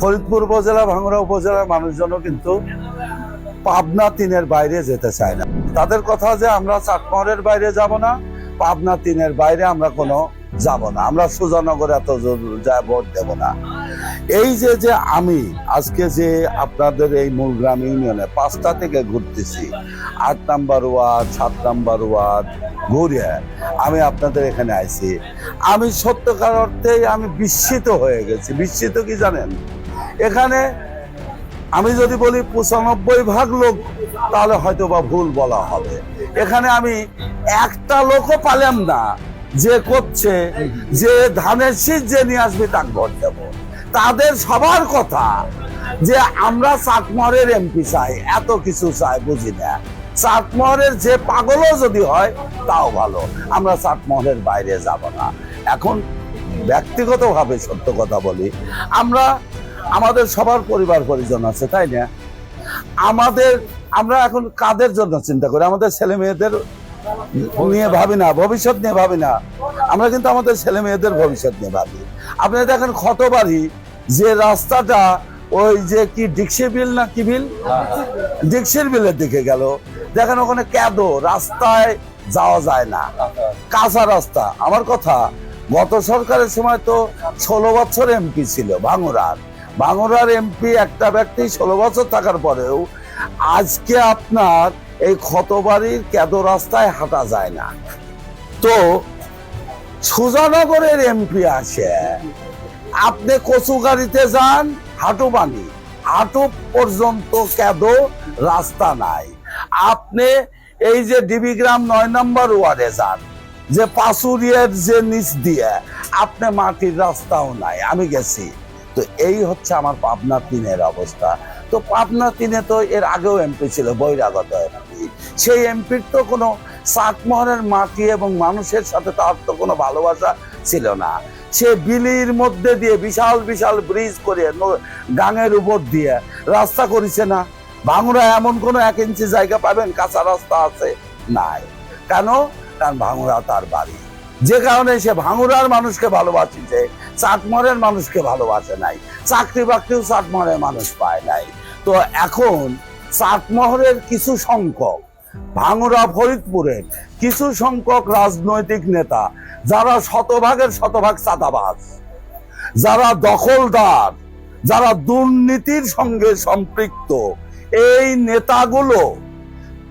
ফরিদপুর উপজেলা ভাঙড়া উপজেলার মানুষজনও কিন্তু পাবনা তিনের বাইরে যেতে চায় না। তাদের কথা যে আমরা চাটমহরের বাইরে যাব না, পাবনা তিনের বাইরে আমরা কোনো যাব না। আমরা সুজানগরে এত যা ভোট দেব না। এই যে যে আমি আজকে যে আপনাদের এই মূল মূলগ্রাম ইউনিয়নে পাঁচটা থেকে ঘুরতেছি, আট নাম্বার ওয়ার্ড, সাত নাম্বার ওয়ার্ড, ঘুরে আমি আপনাদের এখানে আইছি। আমি সত্যকার অর্থেই আমি বিস্মিত হয়ে গেছি। বিস্মিত কি জানেন? এখানে আমি যদি বলি পঁচানব্বই ভাগ লোক, তাহলে হয়তো বা ভুল বলা হবে। এখানে আমি একটা লোকও পালাম না, যে করছে, যে ধানের শীত যে নিয়ে আসবে তাকে ভোট দেবো। তাদের সবার কথা যে আমরা চাটমহরের এমপি চাই, এত কিছু চাই, বুঝি না। চাটমহরের যে পাগলও যদি হয়, তাও ভালো। আমরা চাটমহরের বাইরে যাব না। এখন ব্যক্তিগতভাবে সত্য কথা বলি, আমরা আমাদের সবার পরিবার পরিজন আছে, তাই না? আমাদের, আমরা এখন কাদের জন্য চিন্তা করি? আমাদের ছেলে মেয়েদের নিয়ে ভাবি না, ভবিষ্যৎ নিয়ে ভাবি না। আমরা কিন্তু আমাদের ছেলে মেয়েদের ভবিষ্যৎ নিয়ে ভাবি। আপনি দেখেন ক্ষতবাড়ি, যে রাস্তাটা, ওই যে কি ডিক্সি বিল না কি বিল? ডিক্সির বিলের দিকে গেল। দেখেন ওখানে ক্যাদো, রাস্তায় যাওয়া যায় না। কাঁচা রাস্তা। আমার কথা, গত সরকারের সময় তো ষোলো বছর এমপি ছিল ভাঙুরার ভাঙুরার এমপি একটা ব্যক্তি ষোলো বছর থাকার পরেও আজকে আপনার এই ক্ষতবাড়ির ক্যাদো রাস্তায় হাঁটা যায় না। তো সুজানগরের এমপি আছে। আপনি কচু গাড়িতে যান, হাঁটু হাঁটুবানি হাঁটু পর্যন্ত ক্যাদো রাস্তা নাই। আপনি এই যে ডিবিগ্রাম নয় নম্বর ওয়ার্ডে যান, যে পাশুরিয়ার যে নিচ দিয়ে, আপনি মাটির রাস্তাও নাই। আমি গেছি। তো এই হচ্ছে আমার পাবনা তিনের অবস্থা। তো পাবনা তিনে তো এর আগেও এমপি ছিল, বহিরাগত এমপি। সেই এমপির তো কোনো চাটমোহরের মাটি এবং মানুষের সাথে তার তো কোনো ভালোবাসা ছিল না। সে বিলির মধ্যে দিয়ে বিশাল বিশাল ব্রিজ করে গাঙের উপর দিয়ে রাস্তা করেছে না। ভাঙুরা এমন কোনো এক ইঞ্চি জায়গা পাবেন, কাঁচা রাস্তা আছে নাই। কেন? কারণ ভাঙুরা তার বাড়ি। যে কারণে সে ভাঙুরার মানুষকে ভালোবাসিছে চাটমরের মানুষকে ভালোবাসে নাই। চাকরি বাকরিও চাটমহরের মানুষ পায় নাই। তো এখন চাটমহরের কিছু সংখ্যক, ভাঙুরা ফরিদপুরের কিছু সংখ্যক রাজনৈতিক নেতা, যারা শতভাগের শতভাগ চাঁদাবাজ, যারা দখলদার, যারা দুর্নীতির সঙ্গে সম্পৃক্ত, এই নেতাগুলো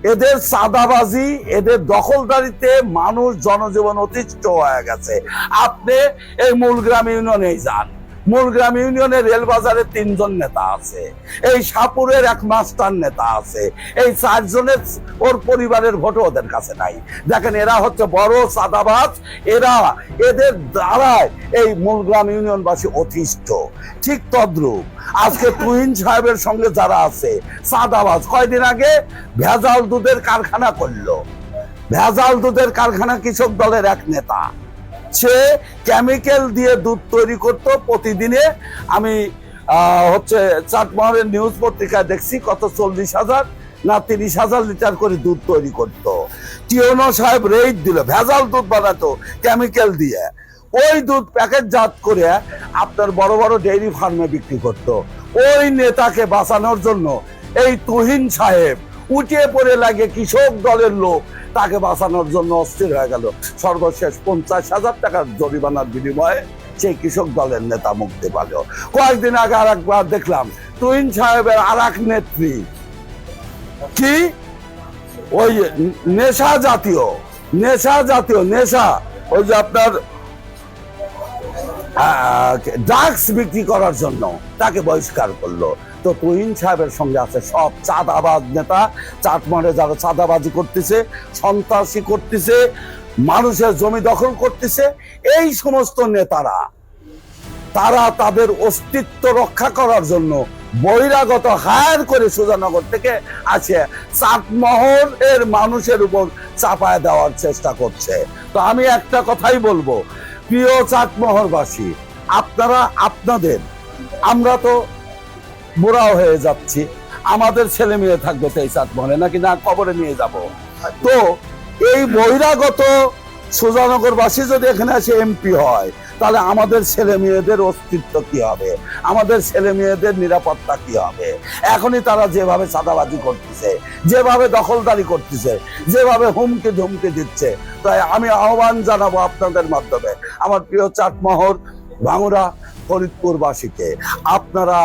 এদের সাদাবাজি এদের দখলদারিতে মানুষ জনজীবন অতিষ্ঠ হয়ে গেছে। আপনি এই মূল গ্রাম ইউনিয়নে যান। মূলগ্রাম ইউনিয়নের রেলবাজারে তিনজন নেতা আছে। এই সাপুরের এক মাস্টার নেতা আছে। এই চারজনের ওর পরিবারের ভোটও ওদের কাছে নাই। দেখেন, এরা হচ্ছে বড় চাঁদাবাজ। এরা এদের দ্বারায় এই মূলগ্রাম ইউনিয়নবাসী অতিষ্ঠ। ঠিক তদ্রুপ। আজকে তুহিন সাহেবের সঙ্গে যারা আছে, চাঁদাবাজ, কয়দিন আগে ভেজাল দুধের কারখানা করল। ভেজাল দুধের কারখানা কৃষক দলের এক নেতা। সে কেমিক্যাল দিয়ে দুধ তৈরি করতো। প্রতিদিনে আমি হচ্ছে চাটমহরের নিউজ পত্রিকায় দেখছি কত চল্লিশ হাজার না তিরিশ হাজার লিটার করে দুধ তৈরি করতো। টিওনো সাহেব রেট দিল, ভেজাল দুধ বানাতো কেমিক্যাল দিয়ে। ওই দুধ প্যাকেটজাত করে আপনার বড় বড় ডেইরি ফার্মে বিক্রি করতো। ওই নেতাকে বাঁচানোর জন্য এই তুহিন সাহেব উঠে পড়ে লাগে কৃষক দলের লোক। তাকে বাঁচানোর জন্য অস্থির হয়ে গেল। সর্বশেষ পঞ্চাশ হাজার টাকার জরিমানার বিনিময়ে সেই কৃষক দলের নেতা মুক্তি পেল। কয়েকদিন আগে আর একবার দেখলাম, তুহিন সাহেবের আর এক নেত্রী। কি? ওই নেশা জাতীয় নেশা জাতীয়, নেশা। ওই যে আপনার ড্রাগস বিক্রি করার জন্য তাকে বহিষ্কার করল। তো তুহিন সাহেবের সঙ্গে আছে। সব চাঁদাবাজ নেতা চাটমারে যারা চাঁদাবাজি করতেছে, সন্ত্রাসী করতেছে, মানুষের জমি দখল করতেছে, এই সমস্ত নেতারা, তারা তাদের অস্তিত্ব রক্ষা করার জন্য বহিরাগত হায়ার করে সুজানগর থেকে আছে। চাটমহল এর মানুষের উপর চাপায় দেওয়ার চেষ্টা করছে। তো আমি একটা কথাই বলব, প্রিয় চাটমহরবাসী আপনারা, আপনাদের, আমরা তো বুড়াও হয়ে যাচ্ছি। আমাদের ছেলে মেয়ে থাকবে তো এই চাটমহলে নাকি না? কবরে নিয়ে যাব। তো এই বহিরাগত সুজানগরবাসী যদি এখানে এসে এমপি হয়, তাহলে আমাদের ছেলে মেয়েদের অস্তিত্ব কি হবে? আমাদের ছেলে মেয়েদের নিরাপত্তা কি হবে? এখনই তারা যেভাবে চাঁদাবাজি করতেছে, যেভাবে দখলদারি করতেছে, যেভাবে হুমকি ধুমকি দিচ্ছে, তাই আমি আহ্বান জানাব আপনাদের মাধ্যমে। আমার প্রিয় চাটমোহর ভাঙুরা ফরিদপুরবাসীকে আপনারা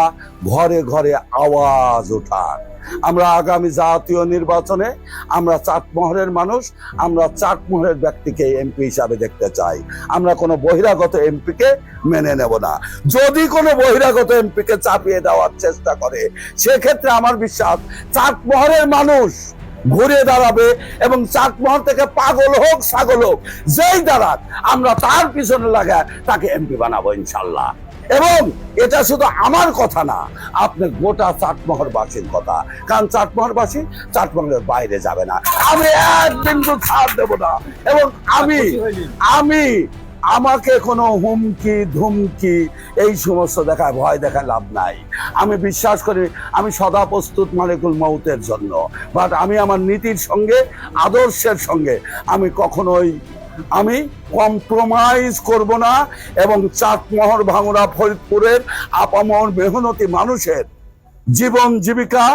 ঘরে ঘরে আওয়াজ ওঠান। আমরা আগামী জাতীয় নির্বাচনে আমরা চাটমোহরের মানুষ, আমরা চাটমোহরের ব্যক্তিকে এমপি হিসাবে দেখতে চাই। আমরা কোনো বহিরাগত এমপিকে মেনে নেব না। যদি কোনো বহিরাগত এমপিকে চাপিয়ে দেওয়ার চেষ্টা করে, সেক্ষেত্রে আমার বিশ্বাস চাটমোহরের মানুষ ঘুরে দাঁড়াবে এবং চাটমোহর থেকে পাগল হোক, ছাগল হোক, যেই দাঁড়াক, আমরা তার পিছনে লাগা তাকে এমপি বানাবো ইনশাল্লাহ। এবং এটা শুধু আমার কথা না আপনি গোটা চাটমোহরবাসীর কথা। কারণ চাটমোহরবাসী চাটমহলের বাইরে যাবে না। আমি এক বিন্দু ছাড় দেব না। এবং আমি আমি আমাকে কোনো হুমকি ধুমকি এই সমস্ত দেখায় ভয় দেখায় লাভ নাই। আমি বিশ্বাস করি আমি সদা প্রস্তুত মালিকুল মৌতের জন্য। বাট আমি আমার নীতির সঙ্গে আদর্শের সঙ্গে আমি কখনোই আমি কম্প্রোমাইজ করব না এবং চাটমোহর ভাঙুরা ফরিদপুরের আপামর মেহনতি মানুষের জীবন জীবিকা,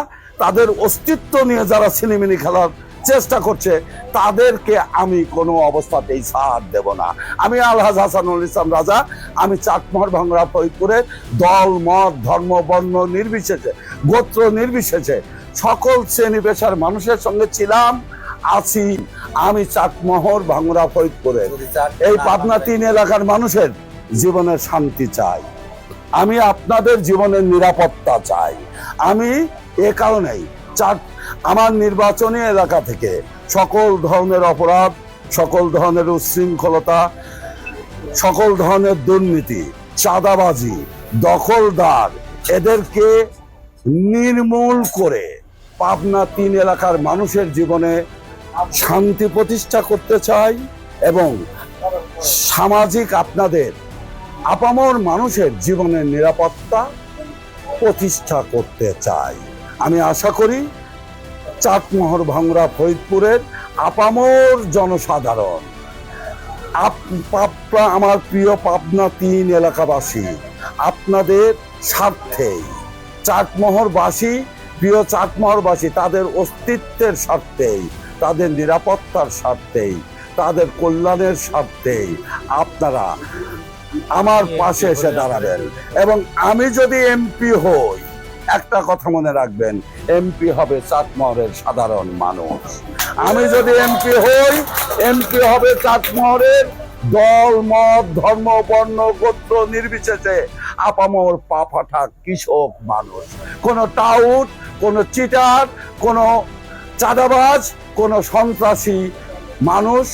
তাদের অস্তিত্ব নিয়ে যারা সিনেমিনি খেলার চেষ্টা করছে, তাদেরকে আমি কোনো অবস্থাতেই ছাড় দেব না। আমি আলহাজ হাসানুল ইসলাম রাজা, আমি চাটমোহর ভাঙরা ফরিদপুরের দল, মত, ধর্ম, বর্ণ নির্বিশেষে, গোত্র নির্বিশেষে সকল শ্রেণি পেশার মানুষের সঙ্গে ছিলাম। আছি আমি চাটমোহর ভাঙরা ফরিদপুরের এই পাবনা তিন এলাকার মানুষের জীবনের শান্তি চাই। আমি আপনাদের জীবনের নিরাপত্তা চাই। আমি এ কারণেই চার আমার নির্বাচনী এলাকা থেকে সকল ধরনের অপরাধ সকল ধরনের উচ্ছৃঙ্খলতা সকল ধরনের দুর্নীতি চাঁদাবাজি দখলদার এদেরকে নির্মূল করে পাবনা তিন এলাকার মানুষের জীবনে শান্তি প্রতিষ্ঠা করতে চাই এবং সামাজিক আপনাদের আপামর মানুষের জীবনের নিরাপত্তা প্রতিষ্ঠা করতে চাই। আমি আশা করি চাটমোহর ভাঙরা ফরিদপুরের আপামর জনসাধারণ পাপনা আমার প্রিয় পাবনা তিন এলাকাবাসী, আপনাদের স্বার্থেই চাটমোহরবাসী, প্রিয় চাটমোহরবাসী, তাদের অস্তিত্বের স্বার্থেই তাদের নিরাপত্তার স্বার্থেই তাদের কল্যাণের স্বার্থেই আপনারা আমার পাশে এসে দাঁড়াবেন। এবং আমি যদি এমপি হই একটা কথা মনে রাখবেন এমপি হবে চাটমহরের সাধারণ মানুষ। আমি যদি এমপি হই এমপি হবে চাটমহরের দল মত ধর্ম বর্ণ গোত্র নির্বিশেষে আপামর পা ফাটা কৃষক মানুষ। কোনো টাউট কোনো চিটার কোনো চাঁদাবাজ কোনো সন্ত্রাসী মানুষ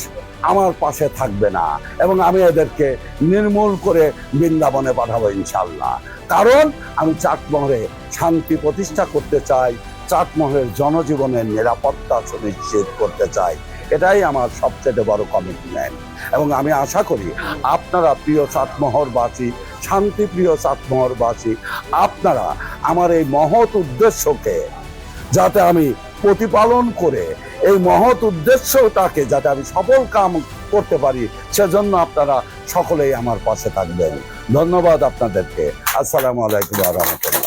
আমার পাশে থাকবে না। এবং আমি এদেরকে নির্মূল করে বৃন্দাবনে পাঠাবো ইনশাল্লাহ কারণ আমি চাটমহরে শান্তি প্রতিষ্ঠা করতে চাই চাটমহরের জনজীবনের নিরাপত্তা সুনিশ্চিত করতে চাই। এটাই আমার সবচেয়ে বড় কমিটমেন্ট এবং আমি আশা করি আপনারা প্রিয় চাটমহরবাসী, শান্তিপ্রিয় চাটমহরবাসী, আপনারা আমার এই মহৎ উদ্দেশ্যকে যাতে আমি প্রতিপালন করে এই মহৎ উদ্দেশ্যটাকে যাতে আমি সফল কাম করতে পারি, সেজন্য আপনারা সকলেই আমার পাশে থাকবেন। ধন্যবাদ আপনাদেরকে। আসসালামু আলাইকুম রহমতুল্লাহ।